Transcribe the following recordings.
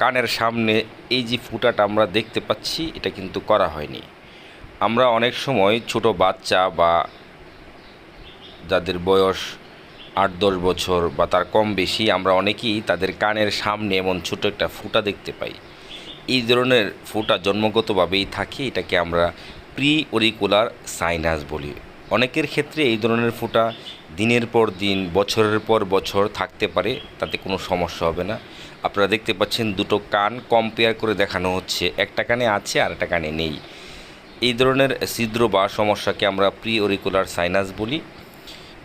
কানের সামনে এই যে ফুটাটা আমরা দেখতে পাচ্ছি, এটা কিন্তু করা হয়নি। আমরা অনেক সময় ছোট বাচ্চা বা যাদের বয়স আট দশ বছর বা তার কম বেশি, আমরা অনেকেই তাদের কানের সামনে এমন ছোট একটা ফুটা দেখতে পাই। এই ধরনের ফুটা জন্মগতভাবেই থাকে, এটাকে আমরা প্রি অরিকুলার সাইনাস বলি। অনেকের ক্ষেত্রে এই ধরনের ফোঁটা দিনের পর দিন, বছরের পর বছর থাকতে পারে, তাতে কোনো সমস্যা হবে না। আপনারা দেখতে পাচ্ছেন দুটো কান কম্পেয়ার করে দেখানো হচ্ছে। একটা কানে আছে আর একটা কানে নেই। এই ধরনের ছিদ্র বা সমস্যাকে আমরা প্রি অরিকুলার সাইনাস বলি।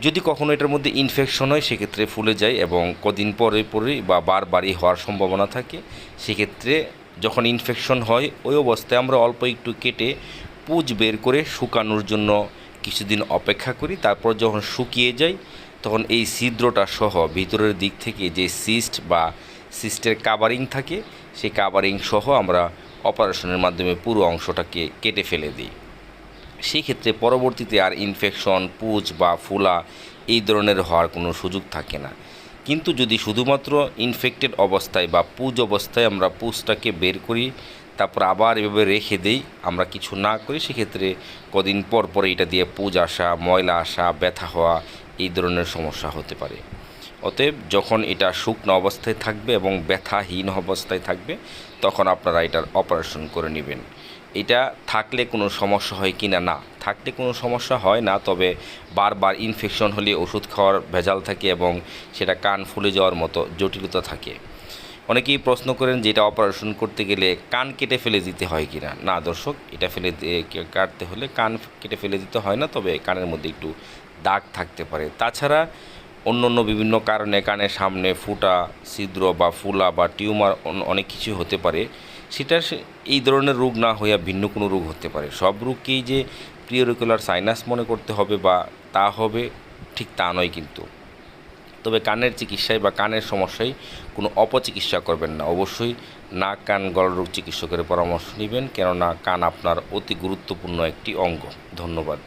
যদি কখনো এটার মধ্যে ইনফেকশন হয়, সেক্ষেত্রে ফুলে যায় এবং কদিন পরে পরেই বা বারবারই হওয়ার সম্ভাবনা থাকে। সেক্ষেত্রে যখন ইনফেকশন হয়, ওই অবস্থায় আমরা অল্প একটু কেটে পুজ বের করে শুকানোর জন্য কিছুদিন অপেক্ষা করি, তারপর যখন শুকিয়ে যায়, তখন এই ছিদ্রটা সহ ভিতরের দিক থেকে যে সিস্ট বা সিস্টের কাভারিং থাকে, সেই কাভারিং সহ আমরা অপারেশনের মাধ্যমে পুরো অংশটাকে কেটে ফেলে দিই। সেই ক্ষেত্রে পরবর্তীতে আর ইনফেকশন পুজ বা ফোলা এই ধরনের হওয়ার কোনো সুযোগ থাকে না। কিন্তু যদি শুধুমাত্র ইনফেক্টেড অবস্থায় বা পুজ অবস্থায় আমরা পুজটাকে বের করি তারপর আবার এভাবে রেখে দেই। আমরা কিছু না করি, সেক্ষেত্রে কদিন পর পরে এটা দিয়ে পুজ আসা, ময়লা আসা, ব্যথা হওয়া, এই ধরনের সমস্যা হতে পারে। অতএব যখন এটা শুকনো অবস্থায় থাকবে এবং ব্যথাহীন অবস্থায় থাকবে, তখন আপনারা এটার অপারেশন করে নেবেন। এটা থাকলে কোনো সমস্যা হয় কি না? না, থাকলে কোনো সমস্যা হয় না, তবে বারবার ইনফেকশন হলে ওষুধ খাওয়ার ভেজাল থাকে এবং সেটা কান ফুলে যাওয়ার মতো জটিলতা থাকে। অনেকেই প্রশ্ন করেন যে এটা অপারেশন করতে গেলে কান কেটে ফেলে দিতে হয় কি না না দর্শক, এটা ফেলে কাটতে হলে কান কেটে ফেলে দিতে হয় না, তবে কানের মধ্যে একটু দাগ থাকতে পারে। তাছাড়া অন্য অন্য বিভিন্ন কারণে কানের সামনে ফুটা, ছিদ্র বা ফুলা বা টিউমার অন- অনেক কিছু হতে পারে। সেটা এই ধরনের রোগ না হইয়া ভিন্ন কোনো রোগ হতে পারে। সব রোগকেই যে প্রিয়রিকুলার সাইনাস মনে করতে হবে বা তা হবে, ঠিক তা নয় কিন্তু। তবে কানের চিকিৎসায় বা কানের সমস্যায় কোনো অপচিকিৎসা করবেন না। অবশ্যই না কান গলরোগ চিকিৎসকের পরামর্শ নেবেন, কেননা কান আপনার অতি গুরুত্বপূর্ণ একটি অঙ্গ। ধন্যবাদ।